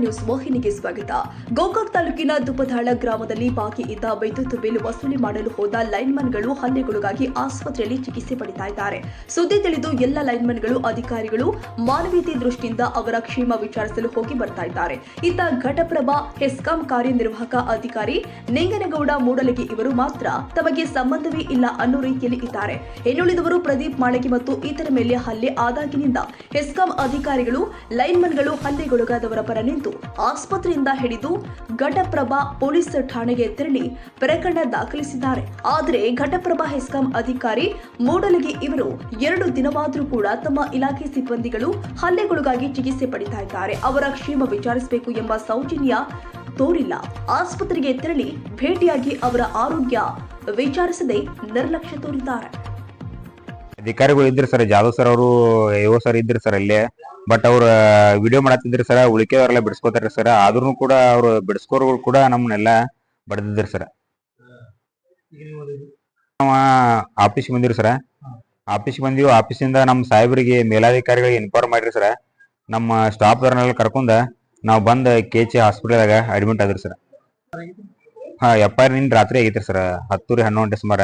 News ವಾಹಿನಿಗೆ ಸ್ವಾಗತ. ಗೋಕಾಕ್ ತಾಲೂಕಿನ ದುಪ್ಪದಾಳ ಗ್ರಾಮದಲ್ಲಿ ಬಾಕಿ ಇದ್ದ ವಿದ್ಯುತ್ ಬಿಲ್ ವಸೂಲಿ ಮಾಡಲು ಹೋದ ಲೈನ್ಮನ್ಗಳು ಹಲ್ಲೆಗೊಳಗಾಗಿ ಆಸ್ಪತ್ರೆಯಲ್ಲಿ ಚಿಕಿತ್ಸೆ ಪಡಿತಾ ಇದ್ದಾರೆ. ಸುದ್ದಿ ತಿಳಿದು ಎಲ್ಲ ಲೈನ್ಮನ್ಗಳು, ಅಧಿಕಾರಿಗಳು ಮಾನವೀಯತೆ ದೃಷ್ಟಿಯಿಂದ ಅವರ ಕ್ಷೇಮ ವಿಚಾರಿಸಲು ಹೋಗಿ ಬರ್ತಾ ಇದ್ದಾರೆ. ಇತ್ತ ಘಟಪ್ರಭಾ, ಹೆಸ್ಕಾಂ ಕಾರ್ಯನಿರ್ವಾಹಕ ಅಧಿಕಾರಿ ನೆಂಗನಗೌಡ ಮೂಡಲಗಿ ಇವರು ಮಾತ್ರ ತಮಗೆ ಸಂಬಂಧವೇ ಇಲ್ಲ ಅನ್ನೋ ರೀತಿಯಲ್ಲಿ ಇದ್ದಾರೆ. ಇನ್ನುಳಿದವರು ಪ್ರದೀಪ್ ಮಾಳಗಿ ಮತ್ತು ಇತರ ಮೇಲೆ ಹಲ್ಲೆ ಆದಾಗಿನಿಂದ ಹೆಸ್ಕಾಂ ಅಧಿಕಾರಿಗಳು, ಲೈನ್ಮನ್ಗಳು ಹಲ್ಲೆಗೊಳಗಾದವರ ಪರ ನಿಂತು ಆಸ್ಪತ್ರೆಯಿಂದ ಹಿಡಿದು ಘಟಪ್ರಭಾ ಪೊಲೀಸ್ ಠಾಣೆಗೆ ತೆರಳಿ ಪ್ರಕರಣ ದಾಖಲಿಸಿದ್ದಾರೆ. ಆದರೆ ಘಟಪ್ರಭಾ ಹೆಸ್ಕಾಂ ಅಧಿಕಾರಿ ಮೂಡಲಗಿ ಇವರು ಎರಡು ದಿನವಾದರೂ ಕೂಡ ತಮ್ಮ ಇಲಾಖೆ ಸಿಬ್ಬಂದಿಗಳು ಹಲ್ಲೆಗೊಳಗಾಗಿ ಚಿಕಿತ್ಸೆ ಪಡಿತಾ ಇದ್ದಾರೆ. ಅವರ ಕ್ಷೇಮ ವಿಚಾರಿಸಬೇಕು ಎಂಬ ಸೌಜನ್ಯ ತೋರಿಲ್ಲ. ಆಸ್ಪತ್ರೆಗೆ ತೆರಳಿ ಭೇಟಿಯಾಗಿ ಅವರ ಆರೋಗ್ಯ ವಿಚಾರಿಸದೆ ನಿರ್ಲಕ್ಷ್ಯ ತೋರಿದ್ದಾರೆ. ಅಧಿಕಾರಿಗಳು ಇದ್ರಿ ಸರ್, ಜಾಧವ್ ಸರ್ ಅವರು ಸರ್ ಇದ್ರಿ ಸರ್ ಅಲ್ಲೇ. ಬಟ್ ಅವ್ರ ವಿಡಿಯೋ ಮಾಡತ್ತಿದ್ರಿ ಉಳಿಕೆ ಅವರೆಲ್ಲ ಬಿಡ್ಸ್ಕೊತಾರೆ ಸರ್ ಆದ್ರೂ ಕೂಡ ಅವ್ರು ಬಿಡಿಸ್ಕೋರ್ಗಳು ಕೂಡ ನಮ್ಮನ್ನೆಲ್ಲ ಬಡದಿದ್ರಿ ಸರ್ ಆಫೀಸ್ ಬಂದಿರಿ ಸರ್ ಬಂದಿವ್ ಬಂದಿವಿ ಆಫೀಸಿಂದ ನಮ್ಮ ಸಾಹೇಬರಿಗೆ, ಮೇಲಾಧಿಕಾರಿಗಳಿಗೆ ಇನ್ಫಾರ್ಮ್ ಮಾಡ್ರಿ ಸರ ನಮ್ಮ ಸ್ಟಾಫ್ದವ್ರನ್ನೆಲ್ಲ ಕರ್ಕೊಂಡ ನಾವು ಬಂದ ಕೆ ಜಿ ಹಾಸ್ಪಿಟಲ್ದಾಗ ಅಡ್ಮಿಟ್ ಆದ್ರಿ ಸರ್ ಹಾ ಎಫ್ ಐ ಆರ್ ನಿನ್ ರಾತ್ರಿ ಆಗೈತ್ರಿ ಸರ್ ಹತ್ತೂರಿ ಹನ್ನೊಂದು ಸುಮಾರ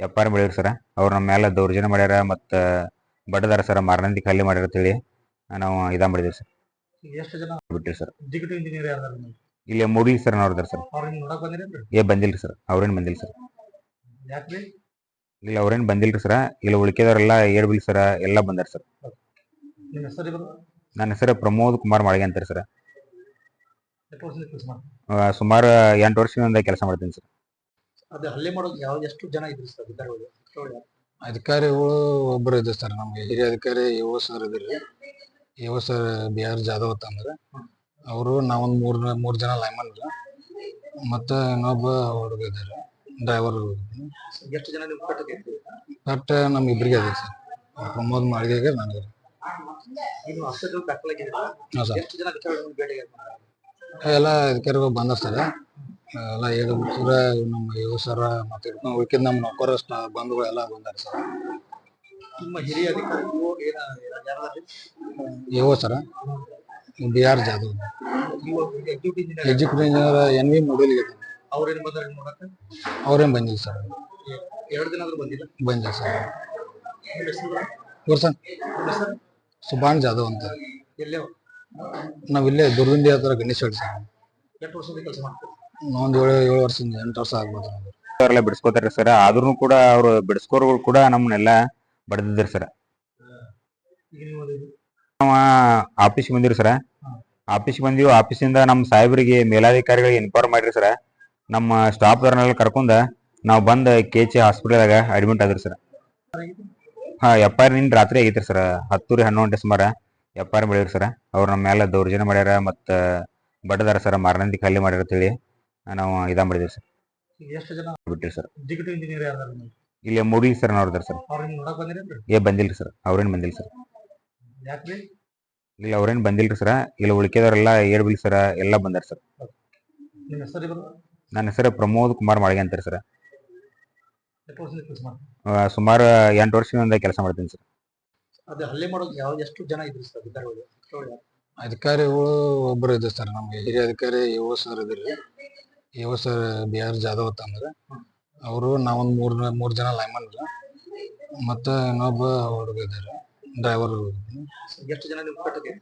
ಎಫ್ ಐ ಆರ್ ಬೆಳೀರಿ ಸರ್ ಅವ್ರು ನಮ್ಮ ಮೇಲೆ ದೌರ್ಜನ್ಯ ಮಾಡ್ಯಾರ ಮತ್ತು ಬಡದಾರ ಸರ್ ಮಾರನಂದಿ ಖಾಲಿ ಮಾಡ್ಯಾರ ಅಂತೇಳಿ. ನಾವು ಇದನ್ನ ಮಾಡಿದ್ವಿ ಸರ್. ಎಷ್ಟು ಜನ ಬಿಟ್ಟಿರಿ ಸರ್. ಎಕ್ಸಿಕ್ಯೂಟಿವ್ ಇಂಜಿನಿಯರ್ ಯಾರು ಇಲ್ಲಿ ಮೂಡಿ ಸರ್ ನೋಡಿದ್ರೆ ಸರ್. ಅವ್ರನ್ನ ನೋಡಕ್ ಬಂದಿರೇನ್ರಿ ಏ ಬಂದಿಲ್ರಿ ಸರ್. ಅವ್ರೇನು ಬಂದಿಲ್ಲ ಸರ್. ಇಲ್ಲ ಇಲ್ಲಿ ಅವ್ರೇನು ಬಂದಿಲ್ರಿ ಸರ್. ಇಲ್ಲಿ ಉಳಿಕೆದವರೆಲ್ಲ ಏರ್ ಬಿಲ್ ಸರ್ ಎಲ್ಲ ಬಂದಾರ ಸರ್. ನಿಮ್ಮ ಹೆಸರು ಇವರು? ನನ್ನ ಹೆಸರು ಪ್ರಮೋದ್ ಕುಮಾರ್ ಮಾಳಿಗೆ ಅಂತಾರೆ ಸರ್. ಎಷ್ಟು ವರ್ಷದಿಂದ ಕೆಲಸ ಮಾಡ್ತಾರೆ ಸುಮಾರು ಎಂಟು ವರ್ಷದಿಂದ ಕೆಲಸ ಮಾಡ್ತೀನಿ ಸರ್. ಅದು ಹಲ್ಲೆ ಮಾಡೋದು ಯಾವ ಎಷ್ಟು ಜನ ಇದ್ರಿ ಸರ್ ಅಧಿಕಾರಿಗಳು? ಅಧಿಕಾರಿಗಳು ಒಬ್ಬರು ಇದ್ದಾರೆ ಸರ್ ನಮ್ಗೆ ಹಿರಿಯ ಅಧಿಕಾರಿ ಯುವ ಸರ್ ಇದ್ರಿ. ಓ ಸರ್ ಬಿ ಆರ್ ಜಾಧವ್ ಅಂತ ಅಂದ್ರೆ. ಅವರು ನಾವೊಂದು ಮೂರ್ ಮೂರ್ ಜನ ಲೈಮನ್ ಮತ್ತೆ ಇನ್ನೊಬ್ಬ ಹುಡುಗ ಇದ್ದಾರೆ ಡ್ರೈವರ್ ಎಷ್ಟು ಜನ ನೀವು ಕಟ್ಟಕ್ಕೆ ಬಟ್ ನಮ್ ಇಬ್ಬರಿಗೆ ಅದೇ ಸರ್. ಪ್ರಮೋದ್ ಮಾಡಿಗೆ ನನಗೆ ಹಾಂ ಸರ್? ಎಲ್ಲ ಇದಕ್ಕೆ ಬಂದ ಸರ್. ಎಲ್ಲ ಈಗ ಸರ ನಮ್ಮ ಯುವ ಸರ ಮತ್ತೆ ಉಳ್ಕಿದ ನಮ್ಮ ನೌಕರ ಬಂಧುಗಳೆಲ್ಲ ಬಂದಾರ ಸರ್. ನಿಮ್ಮ ಹಿರಿಯ ಅಧಿಕಾರಿಗಳು ಏನ ಯಾರಾದ್ರಿ A O sir B R Jadhav. Executive engineer N V mobile ಅವ್ರೇನು ಬಂದಾರ ನೋಡಕ್ಕೆ ಅವ್ರೇನ್ ಬಂದಿಲ್ಲ ಸರ್. ಎರಡು ದಿನ ಆದ್ರೂ ಬಂದಿಲ್ಲ? ಬಂದಿಲ್ಲ ಸರ್. ಇವ್ರು ಸರ್. ಸುಭಾನ್ ಜಾಧವ್ ಅಂತ. ಎಲ್ಲೇ ನಾವು ಇಲ್ಲೇ ದುರ್ಗುಂದಿ ಹತ್ರ ಗಣೇಶ್ ಹೇಳಿ ಸರ್. ಎಷ್ಟು ವರ್ಷದಿಂದ ಕೆಲಸ ಮಾಡ್ತಾರೆ ನಾವೊಂದ್ ಏಳು ಏಳು ವರ್ಷದಿಂದ ಎಂಟು ವರ್ಷ ಆಗ್ಬೋದು ಅವರೆಲ್ಲ ಬಿಡಿಸ್ಕೋತಾರೆ ಸರ್. ಆದ್ರೂ ಕೂಡ ಅವ್ರು ಬಿಡಿಸ್ಕೋರ್ಗಳು ಕೂಡ ನಮ್ಮನ್ನೆಲ್ಲ ಬಡದಿದ್ರಿ ಸರ್. ನೀವು ಆಫೀಸ್ಗೆ ಬಂದಿವ್ರಿ ಸರ್ ಆಫೀಸ್ ಬಂದಿವಿ. ಆಫೀಸಿಂದ ನಮ್ಮ ಸಾಹೇಬರಿಗೆ ಮೇಲಾಧಿಕಾರಿಗಳಿಗೆ ಇನ್ಫಾರ್ಮ್ ಮಾಡ್ರಿ ಸರ್ ನಮ್ಮ ಸ್ಟಾಫ್ದವ್ರನ್ನೆಲ್ಲ ಕರ್ಕೊಂಡ ನಾವು ಬಂದ ಕೆ ಎಚ್ ಹಾಸ್ಪಿಟಲ್ದಾಗ ಅಡ್ಮಿಟ್ ಆದ್ರಿ ಸರ್ ಹಾ ಎಫ್ ಐ ಆರ್ ನಿನ್ ರಾತ್ರಿ ಆಗೈತ್ರಿ ಸರ್ ಹತ್ತೂರಿ ಹನ್ನೊಂದು ಡಿಸೆಂಬರ್ ಎಫ್ ಐ ಆರ್ ಬೆಳೀರಿ ಸರ್ ಅವ್ರು ನಮ್ಮ ಮೇಲೆ ದೌರ್ಜನ್ಯ ಮಾಡ್ಯಾರ ಮತ್ತು ಬಡದಾರ ಸರ್ ಮಾರನಂದಿ ಖಾಲಿ ಮಾಡ್ಯಾರ ಅಂತೇಳಿ ನಾವು ಇದಾ ಮಾಡಿದ್ವಿ ಸರ್ ಎಷ್ಟು ಜನ ಬಿಟ್ಟಿರಿ ಸರ್ ಇಂಜಿನಿಯರ್ ಇಲ್ಲಿ ಮೂಡಿ ಸರ್ ನೋಡಿದ್ರಿ ಸರ್ ಏ ಬಂದಿಲ್ಲ ಸರ್ ಅವ್ರೇನು ಬಂದಿಲ್ಲ ಸರ್ ಯಾಕ್ರಿ ಅವ್ರೇನ್ ಅವ್ರೇನು ಬಂದಿಲ್ರಿ ಸರ್. ಇಲ್ಲಿ ಉಳಿಕೆದವರೆಲ್ಲ ಏರ್ಬಿಲ್ ಸರ. ಸರ್ ಎಲ್ಲ ಬಂದಾರ ಸರ್. ನಿಮ್ಮ ಹೆಸರು ಇವರು ನನ್ನ ಹೆಸರು ಪ್ರಮೋದ್ ಕುಮಾರ್ ಮಾಳಿಗೆ ಅಂತಾರೆ ಸರ್. ಎಷ್ಟು ವರ್ಷದಿಂದ ಕೆಲಸ ಮಾಡ್ತಾರೆ? ಸುಮಾರು ಎಂಟು ವರ್ಷದಿಂದ ಕೆಲಸ ಮಾಡ್ತೀನಿ ಸರ್. ಅದೇ ಹಲ್ಲೆ ಮಾಡೋದು ಯಾವ ಎಷ್ಟು ಜನ ಇದ್ರಿ ಸರ್ ಅಧಿಕಾರಿಗಳು? ಅಧಿಕಾರಿಗಳು ಯಾರು? ಅಧಿಕಾರಿಗಳು ಒಬ್ಬರು ಇದ್ದಾರೆ ಸರ್ ನಮ್ಗೆ ಹಿರಿಯ ಅಧಿಕಾರಿ ಯುವ ಸರ್ ಇದ್ರಿ. ಯುವ ಸರ್ ಬಿ ಆರ್ ಜಾಧವ್ ಅಂತಂದ್ರೆ ಅವರು ನಾವೊಂದು ಮೂರ್ ಮೂರ್ ಜನ ಲೈಮನ್ ಮತ್ತೆ ಇನ್ನೊಬ್ಬ ಹುಡುಗ ಇದ್ದಾರೆ ಡ್ರೈವರ್ ಎಷ್ಟು ಜನ ನೀವು ಕಟ್ಟಕ್ಕೆ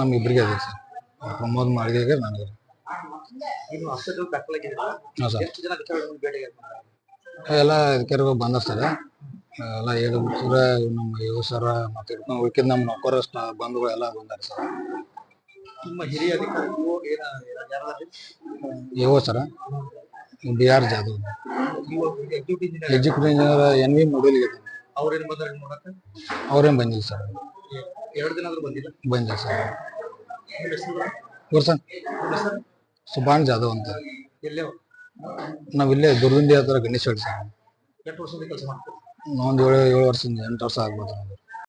ನಮ್ ಇಬ್ರಿಗೆ ಅದೇ ಸರ್. ಪ್ರಮೋದ್ ಮಾಳಿಗೆಗೆ ನನಗೆ ಇನ್ನು ಅಷ್ಟು ಸರ್. ಎಷ್ಟು ಜನ ಭೇಟಿಗೆ? ಎಲ್ಲ ಇದಕ್ಕೆ ಬಂದ ಸರ್. ಎಲ್ಲ ಪೂರ ನಮ್ಮ ಯುವ ಸರ ಮತ್ತೆ ಇಟ್ಕೊಂಡು ಉಳ್ಕಿದ ನಮ್ಮ ನೌಕರ ಬಂಧುಗಳು ಎಲ್ಲ ಬಂದಾರ ಸರ್. ನಿಮ್ಮ ಹಿರಿಯ ಅಧಿಕಾರಿಗಳು ಯುವ sir. B R Jadhav. Executive engineer N V ಮೊಡಲಿಗೆ ಅವ್ರೇನು ಬಂದಾರ ನೋಡಕ್ಕೆ ಅವ್ರೇನ್ ಬಂದಿಲ್ಲ ಸರ್. ಎರಡು ದಿನ ಆದ್ರೂ ಬಂದಿಲ್ಲ? ಬಂದಿಲ್ಲ ಸರ್. ಗುರ್ಸನ್ ಸುಭಾನ್ ಜಾಧವ್ ಅಂತ. ಎಲ್ಲೇ ನಾವ್ ಇಲ್ಲೇ ದುರ್ಗುಂದಿ ಹತ್ರ ಗಣೇಶ್ ಹೇಳಿ ಸರ್. ಎಷ್ಟು ವರ್ಷದಿಂದ ಕೆಲಸ ನಾವೊಂದ್ ಏಳು ಏಳು ವರ್ಷದಿಂದ ಎಂಟು ವರ್ಷ ಆಗ್ಬೋದು.